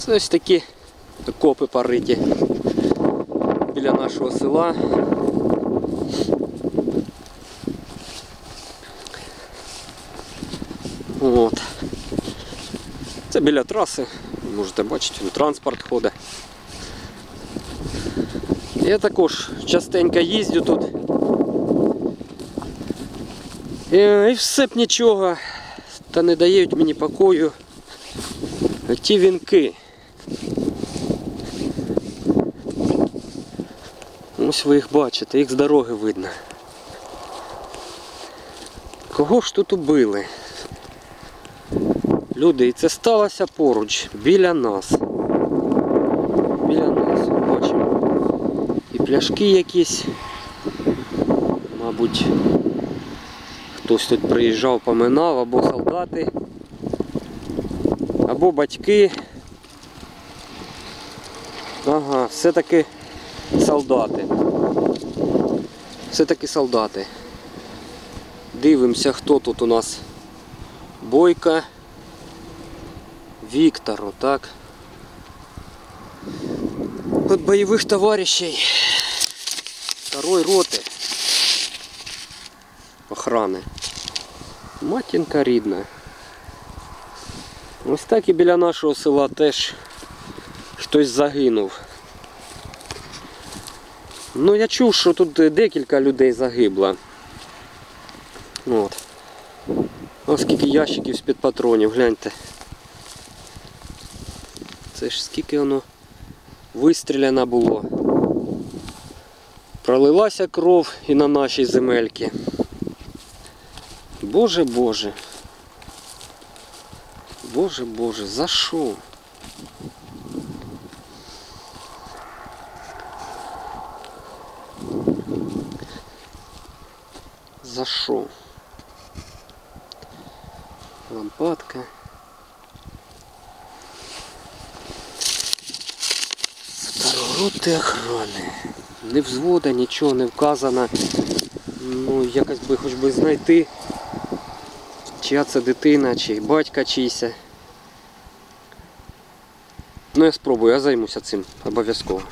Це ось такі копи пориті біля нашого села. От. Це біля траси, можете бачити, транспорт ходить. Я також частенько їздю тут. І все б нічого, та не дають мені покою ті вінки. Ось ви їх бачите, їх з дороги видно. Кого ж тут убили? Люди, і це сталося поруч, біля нас. Біля нас, бачимо. І пляшки якісь. Мабуть, хтось тут приїжджав, поминав, або солдати, або батьки. Ага, все-таки солдати. Все-таки солдати. Дивимося, хто тут у нас. Бойка. Віктору, так? От бойових товаришей второй роти охрани. Матінка рідна. Ось так і біля нашого села теж хтось загинув. Ну я чув, що тут декілька людей загибло. От. Ось скільки ящиків з-під патронів, гляньте. Це ж скільки воно вистріляно було. Пролилася кров і на нашій земельці. Боже Боже. Боже Боже, за що? За що? Лампадка. Роти охрани. Не взвода, нічого не вказано. Ну, якось би хоч би знайти, чия це дитина, чи батька чийся. Ну я спробую, я займуся цим обов'язково.